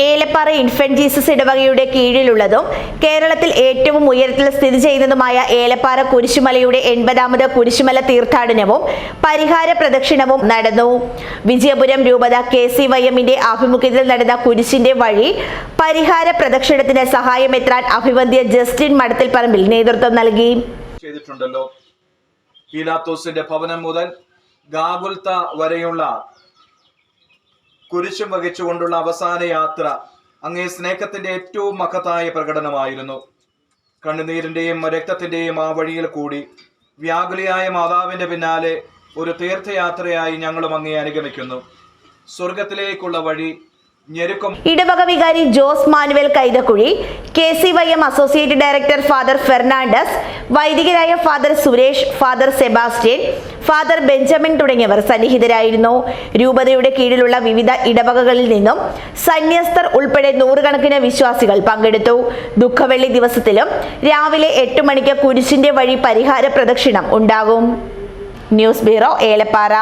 Elappara infant Jesus ഇടവകയുടെ കീഴിലുള്ളതും കേരളത്തിൽ ഏറ്റവും ഉയരത്തിൽ സ്ഥിതി ചെയ്യുന്നതുമായ ഏലപ്പാറ കുരിശുമലയുടെ എൺപതാമത് കുരിശുമല തീർത്ഥാടനവും പരിഹാര പ്രദക്ഷിണവും നടന്നു. വിജയപുരം രൂപത കെ സി വൈ എമ്മിന്റെ ആഭിമുഖ്യത്തിൽ നടന്ന കുരിശിന്റെ വഴി പരിഹാര പ്രദക്ഷിണത്തിന് സഹായമെത്താൻ അഭിവന്ധ്യ ജസ്റ്റിൻ മടത്തിൽ പറമ്പിൽ നേതൃത്വം നൽകി. ചെയ്തിട്ടുണ്ടല്ലോ. ഭവനം മുതൽ ഗാഗുൽത്ത വരെയുള്ള കുരിശും വഹിച്ചുകൊണ്ടുള്ള അവസാന യാത്ര അങ്ങേ സ്നേഹത്തിന്റെ ഏറ്റവും മഹത്തായ പ്രകടനമായിരുന്നു. കണ്ണുനീരിന്റെയും രക്തത്തിന്റെയും ആ വഴിയിൽ കൂടി വ്യാകുലിയായ മാതാവിന്റെ പിന്നാലെ ഒരു തീർത്ഥയാത്രയായി ഞങ്ങളും അങ്ങേ അനുഗമിക്കുന്നു. സ്വർഗത്തിലേക്കുള്ള വഴി ഇടവക വികാരി Jose Manuel Kaithakuzhi K C Y M associate director father Fernandez വൈദികരായ father Suresh father Sebastian father Benjamin തുടങ്ങിയവർ സന്നിഹിതരായിരുന്നു. രൂപതയുടെ കീഴിലുള്ള വിവിധ ഇടവകകളിൽ നിന്നും സന്യസ്തർ ഉൾപ്പെടെ നൂറുകണക്കിന് വിശ്വാസികൾ പങ്കെടുത്തു. ദുഃഖവെള്ളി ദിവസത്തിലും രാവിലെ എട്ട് മണിക്ക് കുരിശിന്റെ വഴി പരിഹാര പ്രദക്ഷിണം ഉണ്ടാകും. News bureau Elappara.